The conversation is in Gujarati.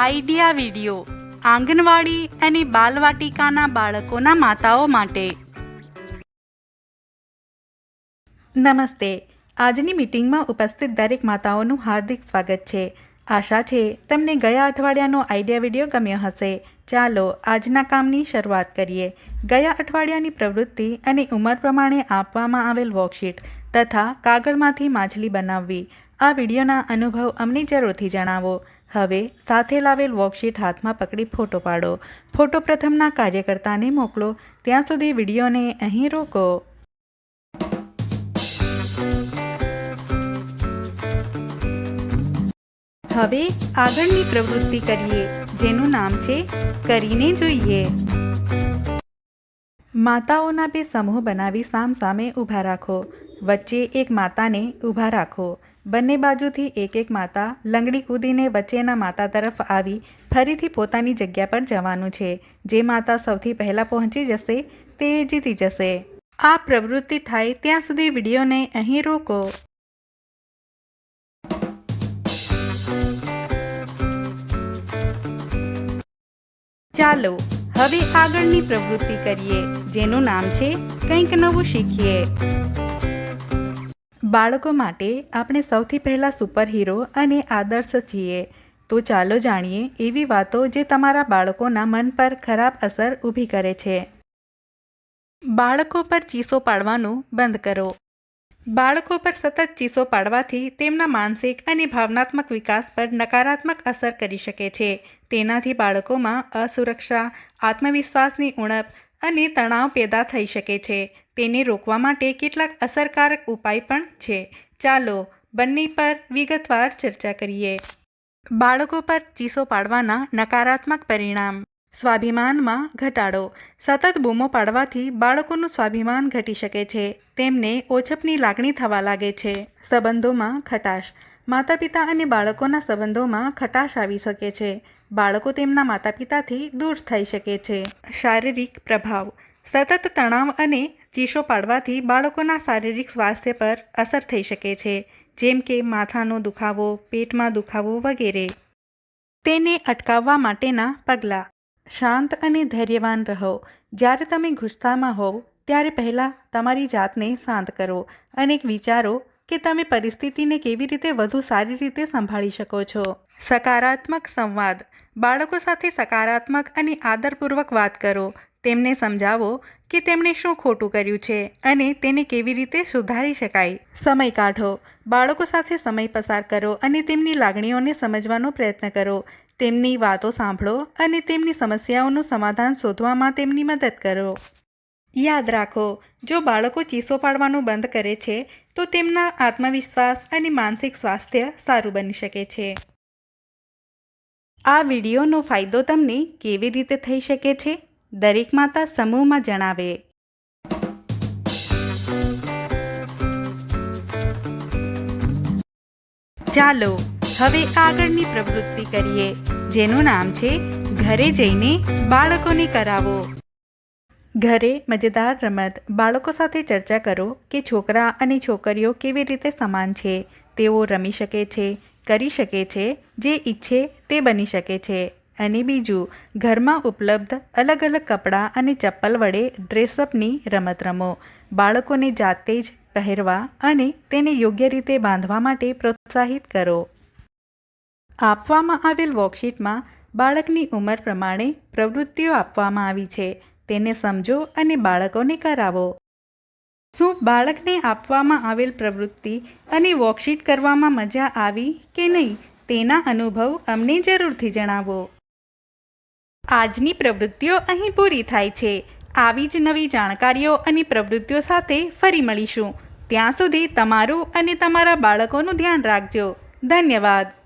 આઈડિયા વિડિયો આંગણવાડી અને બાલવાટિકાના બાળકોના માતાઓ માટે. નમસ્તે. આજની મીટિંગમાં ઉપસ્થિત દરેક માતાઓનું હાર્દિક સ્વાગત છે. આશા છે તમને ગયા અઠવાડિયાનો આઈડિયા વીડિયો ગમ્યો હશે. ચાલો આજના કામની શરૂઆત કરીએ. ગયા અઠવાડિયાની પ્રવૃત્તિ અને ઉંમર પ્રમાણે આપવામાં આવેલ વર્કશીટ તથા કાગળમાંથી માછલી બનાવવી. આ વિડીયોના અનુભવ અમને જરૂરથી જણાવો. હવે સાથે લાવેલ વર્કશીટ હાથમાં પકડી ફોટો પાડો. ફોટો પ્રથમના કાર્યકર્તાને મોકલો. ત્યાં સુધી વિડીયોને અહીં રોકો. હવે આગળની પ્રવૃત્તિ કરીએ, જેનું નામ છે કરીને જોઈએ. માતાઓના બે સમૂહ બનાવી સામસામે ઊભા રાખો. વચ્ચે એક માતાને ઊભા રાખો. બંને બાજુથી એક એક માતા લંગડી કૂદીને વચ્ચેના માતા તરફ આવી, ફરીથી પોતાની જગ્યા પર જવાનું છે. જે માતા સૌથી પહેલાં પહોંચી જશે, તે જીતી જશે. આ પ્રવૃત્તિ થાય ત્યાં સુધી વિડીયોને અહીં રોકો. ચાલો, હવે આગળની પ્રવૃત્તિ કરીએ, જેનું નામ છે કંઈક નવું શીખીએ. બાળકો માટે આપણે સૌથી પહેલાં સુપર હીરો અને આદર્શ છીએ. તો ચાલો જાણીએ એવી વાતો જે તમારા બાળકોના મન પર ખરાબ અસર ઊભી કરે છે. બાળકો પર ચીસો પાડવાનું બંધ કરો. બાળકો પર સતત ચીસો પાડવાથી તેમના માનસિક અને ભાવનાત્મક વિકાસ પર નકારાત્મક અસર કરી શકે છે. તેનાથી બાળકોમાં અસુરક્ષા, આત્મવિશ્વાસની ઉણપ અને તણાવ પેદા થઈ શકે છે. તેને રોકવા માટે કેટલાક અસરકારક ઉપાય પણ છે. ચાલો બંને પર વિગતવાર ચર્ચા કરીએ. બાળકો પર ચીસો પાડવાના નકારાત્મક પરિણામ. સ્વાભિમાનમાં ઘટાડો. સતત બૂમો પાડવાથી બાળકોનું સ્વાભિમાન ઘટી શકે છે. તેમને ઓછપની લાગણી થવા લાગે છે. સંબંધોમાં ખટાશ. માતા પિતા અને બાળકોના સંબંધોમાં ખટાશ આવી શકે છે. બાળકો તેમના માતા પિતાથી દૂર થઈ શકે છે. શારીરિક પ્રભાવ. સતત તણાવ અને ચીસો પાડવાથી બાળકોના શારીરિક સ્વાસ્થ્ય પર અસર થઈ શકે છે. જેમ કે માથાનો દુખાવો, પેટમાં દુખાવો વગેરે. તેને અટકાવવા માટેના પગલાં. શાંત અને ધૈર્યવાન રહો. જ્યારે તમે ગુસ્સામાં હોવ, ત્યારે પહેલાં તમારી જાતને શાંત કરો અને વિચારો કે તમે પરિસ્થિતિને કેવી રીતે વધુ સારી રીતે સંભાળી શકો છો. સકારાત્મક સંવાદ. બાળકો સાથે સકારાત્મક અને આદરપૂર્વક વાત કરો. તેમને સમજાવો કે તેમણે શું ખોટું કર્યું છે અને તેને કેવી રીતે સુધારી શકાય. સમય કાઢો. બાળકો સાથે સમય પસાર કરો અને તેમની લાગણીઓને સમજવાનો પ્રયત્ન કરો. તેમની વાતો સાંભળો અને તેમની સમસ્યાઓનું સમાધાન શોધવામાં તેમની મદદ કરો. યાદ રાખો, જો બાળકો ચીસો પાડવાનું બંધ કરે છે, તો તેમના આત્મવિશ્વાસ અને માનસિક સ્વાસ્થ્ય સારું બની શકે છે. આ વિડીયોનો ફાયદો તમને કેવી રીતે થઈ શકે છે? દરેક માતા સમૂહમાં જણાવે. ચાલો હવે આગળની પ્રવૃત્તિ કરીએ, જેનું નામ છે ઘરે જઈને બાળકોને કરાવો. ઘરે મજેદાર રમત, બાળકો સાથે ચર્ચા કરો કે છોકરા અને છોકરીઓ કેવી રીતે સમાન છે. તેઓ રમી શકે છે, કરી શકે છે, જે ઈચ્છે તે બની શકે છે. અને બીજું, ઘરમાં ઉપલબ્ધ અલગ અલગ કપડાં અને ચપ્પલ વડે ડ્રેસઅપની રમત રમો બાળકોને જાતે જ પહેરવા અને તેને યોગ્ય રીતે બાંધવા માટે પ્રોત્સાહિત કરો. આપવામાં આવેલ વર્કશીટમાં બાળકની ઉંમર પ્રમાણે પ્રવૃત્તિઓ આપવામાં આવી છે. તેને સમજો અને બાળકોને કરાવો. શું બાળકને આપવામાં આવેલ પ્રવૃત્તિ અને વર્કશીટ કરવામાં મજા આવી કે નહીં તેના અનુભવ અમને જરૂરથી જણાવો. આજની પ્રવૃત્તિઓ અહીં પૂરી થાય છે. આવી જ નવી જાણકારીઓ અને પ્રવૃત્તિઓ સાથે ફરી મળીશું. ત્યાં સુધી તમારું અને તમારા બાળકોનું ધ્યાન રાખજો. ધન્યવાદ.